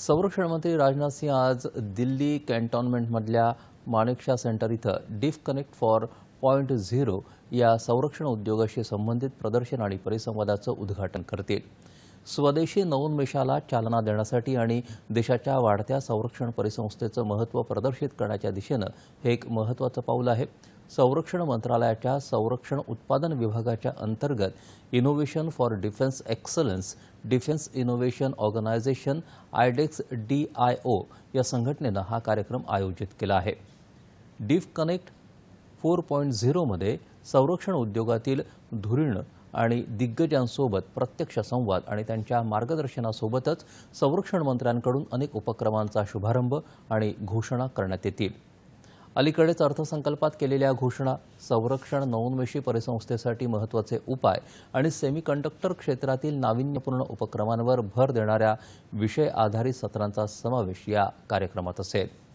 संरक्षण मंत्री राजनाथ सिंह आज दिल्ली कॅन्टॉन्मेंटमधल्या माणिकशा सेंटर इथं Def Connect four point zero या संरक्षण उद्योगाशी संबंधित प्रदर्शन आणि परिसंवादाचं उद्घाटन करतील. स्वदेशी नवोन्मेषाला चालना देण्यासाठी आणि देशाच्या वाढत्या संरक्षण परिसंस्थेचं महत्त्व प्रदर्शित करण्याच्या दिशेनं हे एक महत्त्वाचं पाऊल आहे. संरक्षण मंत्रालयाच्या संरक्षण उत्पादन विभागाच्या अंतर्गत innovation for defence excellence defence innovation organisation iDEX D I O या संघटनेनं हा कार्यक्रम आयोजित केला आहे. डिफ कनेक्ट फोर पॉईंट झिरोमध्ये संरक्षण उद्योगातील धुरीण आणि दिग्गजांसोबत प्रत्यक्ष संवाद आणि त्यांच्या मार्गदर्शनासोबतच संरक्षण मंत्र्यांकडून अनेक उपक्रमांचा शुभारंभ आणि घोषणा करण्यात येतील. अलीकडेच अर्थसंकल्पात केलेल्या घोषणा संरक्षण नवोन्मेषी परिसंस्थेसाठी महत्त्वाचे उपाय आणि सेमीकंडक्टर क्षेत्रातील नाविन्यपूर्ण उपक्रमांवर भर देणाऱ्या विषय आधारित सत्रांचा समावेश या कार्यक्रमात असेल.